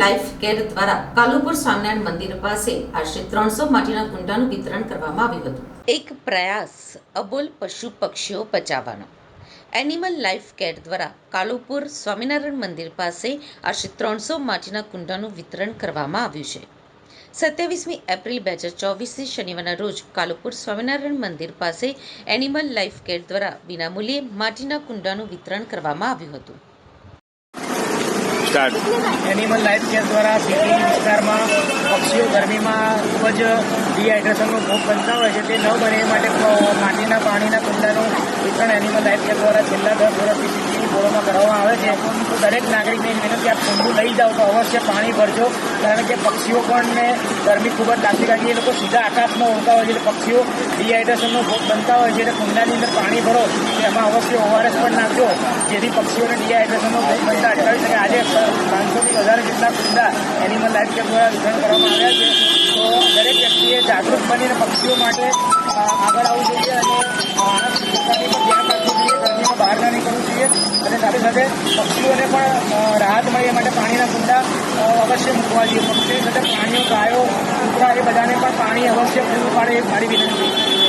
Life care દ્વારા કાલુપુર સ્વામિનારાયણ મંદિર પાસે આશરે ત્રણસો માટીના કુંડાનું વિતરણ કરવામાં આવ્યું હતું. એક પ્રયાસ અબોલ પશુ પક્ષીઓ બચાવવાનો એનિમલ લાઈફ કેર દ્વારા કાલુપુર સ્વામિનારાયણ મંદિર પાસે આશરે ત્રણસો માટીના કુંડાનું વિતરણ કરવામાં આવ્યું છે. સત્યાવીસમી એપ્રિલ બે હજાર ચોવીસથી શનિવારના રોજ કાલુપુર સ્વામિનારાયણ મંદિર પાસે એનિમલ લાઈફ કેર દ્વારા વિનામૂલ્યે માટીના કુંડાનું વિતરણ કરવામાં આવ્યું હતું. સ્ટાર્ટ એનિમલ લાઈફ કેર દ્વારા સિટી વિસ્તારમાં પક્ષીઓ ગરમીમાં ખૂબ જ ડિહાઇડ્રેશનનો ભોગ બનતા હોય છે. તે ન બને એ માટે માટીના પાણીના કુંડાનું વિતરણ એનિમલ લાઈફ કેર દ્વારા છેલ્લા દસ વર્ષથી સિટીની કરવામાં આવે છે. તો દરેક નાગરિકને વિનંતી આપ કુંડું લઈ જાઓ તો અવશ્ય પાણી ભરજો. કારણ કે પક્ષીઓ પણ ને ગરમી ખૂબ જ લાગતી કારણ એ લોકો સીધા આકાશમાં ઉડતા હોય છે. એટલે પક્ષીઓ ડિહાઇડ્રેશનનો ભોગ બનતા હોય છે. એટલે કુંડાની અંદર પાણી ભરો. એમાં અવશ્ય ઓઆરએસ પણ નાખજો. જેથી પક્ષીઓને ડિહાઇડ્રેશનનો ભોગ બનતા અટકાવી શકે. આજે પાંચસોથી વધારે જેટલા કુંડા એનિમલ લાઈફ કેર દ્વારા વિતરણ કરવામાં આવ્યા છે. તો દરેક વ્યક્તિએ જાગૃત બનીને પક્ષીઓ માટે આગળ આવવું જોઈએ. સાથે પક્ષીઓને પણ રાહત મળે એ માટે પાણીના કુંડા અવશ્ય મૂકવા જોઈએ. પક્ષીઓ સાથે પ્રાણીઓ ગાયો, કૂતરા એ બધાને પણ પાણી અવશ્ય પૂરું પાડે એ મારી વિનંતી.